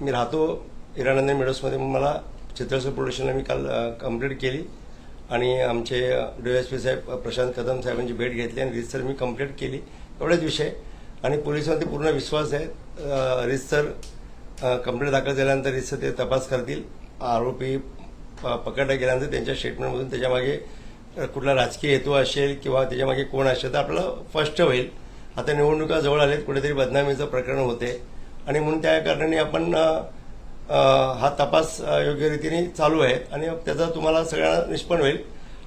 मी राहतो हिरानंदन मिडोसमध्ये मला चित्रसर पोलीस मी काल कंप्लीट केली आणि आमचे डी एस पी साहेब प्रशांत कदम साहेबांची भेट घेतली आणि रितसर मी कंप्लीट केली. एवढाच विषय. आणि पोलिसांवरती पूर्ण विश्वास आहे. अ, रितसर कंप्लेंट दाखल झाल्यानंतर रितसर ते तपास करतील. आरोपी प- पकडला गेल्यानंतर त्यांच्या स्टेटमेंटमधून त्याच्यामागे कुठला राजकीय हेतू असेल किंवा त्याच्यामागे कोण असेल तर आपल्याला स्पष्ट होईल. आता निवडणुका जवळ आल्यात कुठेतरी बदनामीचं प्रकरण होते. आणि म्हणून त्या कारणाने आपण हा तपास योग्य रीतीने चालू आहे आणि त्याचा तुम्हाला सगळ्यांना निष्पन्न होईल.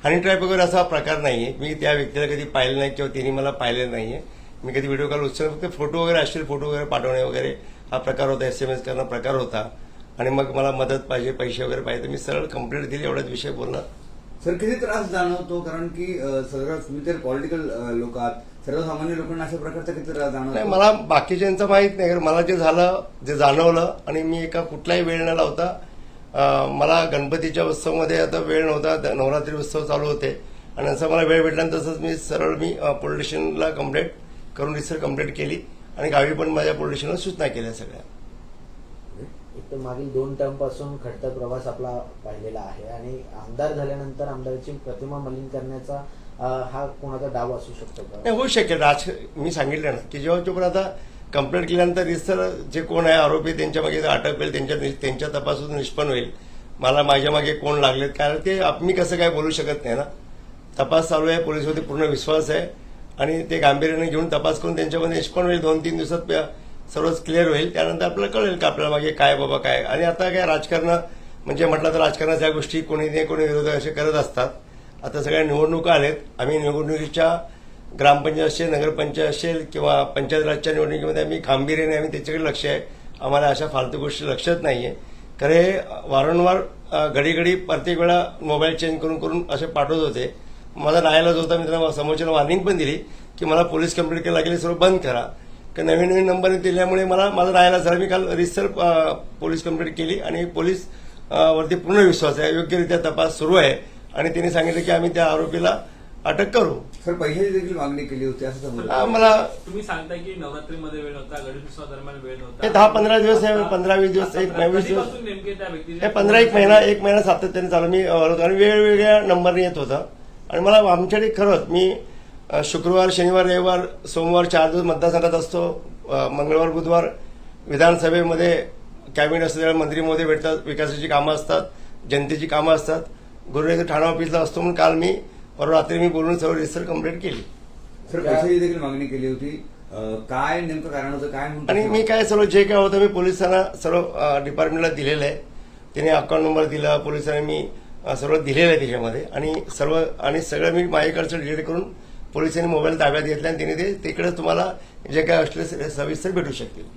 हनी ट्रॅप वगैरे असा प्रकार नाही आहे मी त्या व्यक्तीला कधी पाहिलं नाही किंवा तिने मला पाहिलेलं नाही आहे मी कधी व्हिडिओ कॉल उचल फक्त फोटो वगैरे असतील फोटो वगैरे पाठवणे वगैरे हा प्रकार होता. एस एम एस करणं प्रकार होता. आणि मग मला मदत पाहिजे पैसे वगैरे पाहिजे. तर मी सरळ कंप्लेंट दिली. एवढाच विषय बोलणं सर किती त्रास जाणवतो? कारण की अ, सर्व तुम्ही तर पॉलिटिकल लोक आहात. सर्वसामान्य लोकांना अशा प्रकारचा किती त्रास नाही जाणवतो मला बाकीच्यांचं माहीत नाही कारण मला जे झालं जे जाणवलं आणि मी एका कुठलाही वेळ न लावता मला गणपतीच्या उत्सवामध्ये आता वेळ नव्हता नवरात्री उत्सव चालू होते. आणि असं मला वेळ भेटला आणि तसंच मी सरळ मी पोलीस स्टेशनला कंप्लेंट करून रिसर कंप्लेंट केली. आणि गावी पण माझ्या पोलीस स्टेशनला सूचना केल्या सगळ्या. एक तर मागील दोन टर्मपासून खडतर प्रवास आपला पाहिलेला आहे. आणि आमदार झाल्यानंतर आमदाराची प्रतिमा मलिन करण्याचा हा कोणाचा डाव असू शकतो का? नाही होऊ शकेल. राज मी सांगितलं ना की जेव्हा चोपर आता कंप्लेंट केल्यानंतर इतर जे कोण आहे आरोपी त्यांच्या मागे जर अटक होईल त्यांच्या त्यांच्या तपासून निष्पन्न होईल. मला माझ्या मागे कोण लागलेत कारण ते आप- मी कसं काय बोलू शकत नाही ना? तपास चालू आहे पोलिसांवरती पूर्ण विश्वास आहे. आणि ते गांभीर्याने घेऊन तपास करून त्यांच्यामध्ये निष्पन्न होईल. दोन तीन दिवसात सर्वच क्लिअर होईल. त्यानंतर आपल्याला कळेल का आपल्याला मागे काय बाबा काय आणि आता काय राजकारण म्हणजे म्हटलं तर राजकारणात या गोष्टी कोणी नाही कोणी विरोधक असे करत असतात. आता सगळ्या निवडणुका आहेत आम्ही निवडणुकीच्या ग्रामपंचायत असेल नगरपंचायत असेल किंवा पंचायत राजच्या निवडणुकीमध्ये आम्ही गांभीर्याने आम्ही त्याच्याकडे लक्ष आहे. आम्हाला अशा फालतू गोष्टी लक्षात नाहीये. खरे वारंवार घडी घडी प्रत्येक वेळा मोबाईल चेंज करून करून असे पाठवत होते. माझा नायलाच होता मी त्यांना समोरच्याला वॉर्निंग पण दिली की मला पोलीस कंप्लेंट केली लागेल सर्व बंद करा. कारण नवीन नवीन नंबर दिल्यामुळे मला माझा नायला झाला मी काल रिसर पोलीस कंप्लेंट केली आणि पोलीस वरती पूर्ण विश्वास आहे. योग्यरित्या तपास सुरू आहे आणि त्यांनी सांगितलं की आम्ही त्या आरोपीला अटक करू. सर पैशाची देखील मागणी केली होती असं मला तुम्ही सांगताय की नवरात्रीमध्ये वेळ नव्हता गणेशोत्सवा दरम्यान वेळ नव्हता हे दहा पंधरा दिवस आहे, पंधरा वीस दिवस, एक वीस दिवस. हे पंधरा एक महिना एक महिना सातत्याने चालू. मी आणि वेगवेगळ्या नंबरने येत होता. आणि मला आमच्याकडे खरंच मी शुक्रवार शनिवार रविवार सोमवार चार दिवस मतदारसंघात असतो. मंगळवार बुधवार विधानसभेमध्ये कॅबिनेट असतं त्यावेळेला मंत्री महोदय भेटतात विकासाची कामं असतात जनतेची कामं असतात. गुरुवारी ठाणा ऑफिसला असतो म्हणून काल मी परवा रात्री मी बोलून सर्व रिसर कंप्लेंट केली. सर पैशाची देखील मागणी केली होती? काय नेमकं कारण होतं? काय म्हणतो आणि मी काय सर्व जे काय होतं मी पोलिसांना सर्व डिपार्टमेंटला दिलेलं आहे. तिने अकाउंट नंबर दिला पोलिसांनी मी सर्व दिलेलं आहे त्याच्यामध्ये. आणि सर्व आणि सगळं मी माझ्याकडचं डिलीट करून पोलिसांनी मोबाईल ताब्यात घेतला आणि तिने ते तिकडे तुम्हाला जे काय असले सविस्तर भेटू शकतील.